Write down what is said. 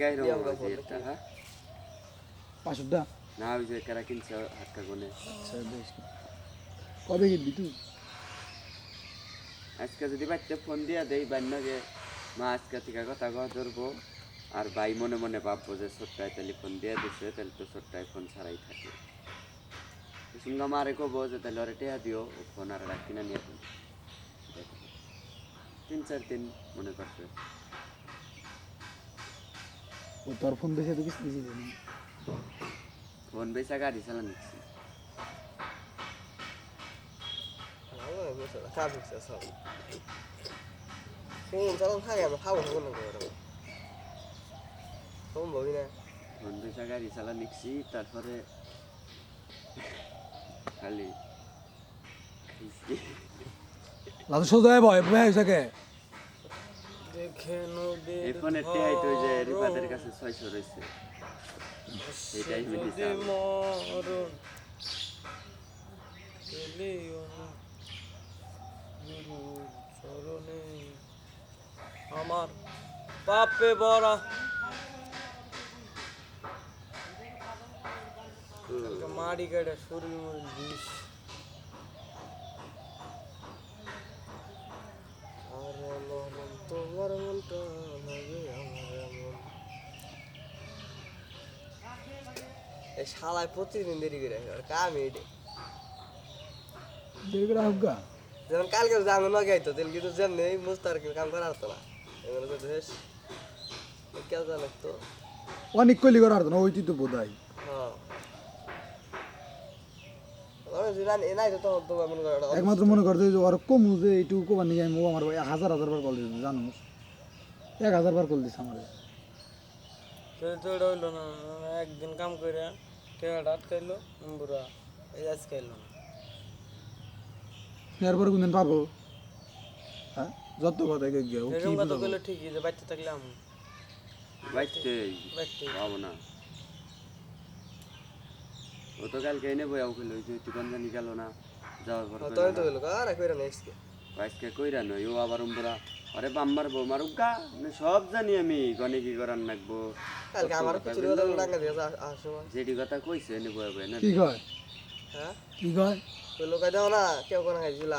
Gyro দিয়াম মামা গা যে ফোন একটা হ্যাঁ পাঁচশোটা না ওই যে কারা কিনছে হাতকা গুনে আচ্ছা বেশ কবে কিনবি তুই আজকে যদি বাচ্চা ফোন দিয়া দেই বান্নাকে মা আজকে থেকে কথা কওয়া ধরবো আর ভাই মনে মনে ভাববো যে ছোট্টায় তাহলে ফোন দিয়ে দিছে তাহলে তো ছোট্টায় ফোন ছাড়াই থাকে সঙ্গে মারে কবো যে তাহলে ওরে টেয়া দিও ও ফোন আর রাখি না নিয়ে ফোন তিন চার দিন মনে করছে ও তোর ফোন দেখে তো কিছু দিছি না ফোন বেচা গাড়ি চালান নিচ্ছি কাজ হচ্ছে সব ফোন চালান খাই আমি খাব খাব না করে ফোন বলি না ফোন বেচা গাড়ি চালা নিচ্ছি তারপরে খালি। লাদু সোজা ভয় ভয় হয়েছে টেহাই তো যে কাছে ছয়শো রয়েছে। এটাই আমার পাপে একটা মাড়ি কাটা শরীর বিষ আরে মরণ তোমার মনটা লাগে আমার এমন এই শালায় প্রতিদিন দেরি করে আসে আর কামই এটে দেরি করে হোক গা? যেমন কালকে জানো না গাইতো তেল কিন্তু যেমনি এই মুস্তার কাম করা হতো না। এগুলো তো বেশ কেউ জানে তো অনেক কলি করা হতো না ওই তুই তো বোধ হয়। হ্যাঁ নাই একমাত্র মনে করতে যে ওর কমু যে এইটুকু কবার নিয়ে আমি আমার ভাই হাজার হাজার বার কল দিচ্ছে জানোস এক হাজার বার কল দিচ্ছে আমার। তো তো হইল না একদিন কাম করে টেকাটা আটকাইলো বুড়া এই আজকে এলো না এরপরে কোনদিন পারব হ্যাঁ? যত কথা কে গিয়ে ও কি এরকম কথা? কইলে ঠিকই যে বাচ্চা থাকলে আমি। বাইতে বাচ্চা পাবো না। ও তো কালকে এনে বই আউ খেলো যে তুই জানি গেল না যাওয়ার পর তো তো গেলো আর কইরা নেক্সট আজকে কইরা নয় ও আবার উম্বরা আরে বাম্মার বউ মারুক গা না সব জানি আমি গনে কি করার নাকবো কালকে আমার কিছু কথা টাকা দিয়ে আসো যেটি কথা কইছে না কি কয়? হ্যাঁ? কি কয়? কইলো কই দাও না কেউ কোনো খাইছিল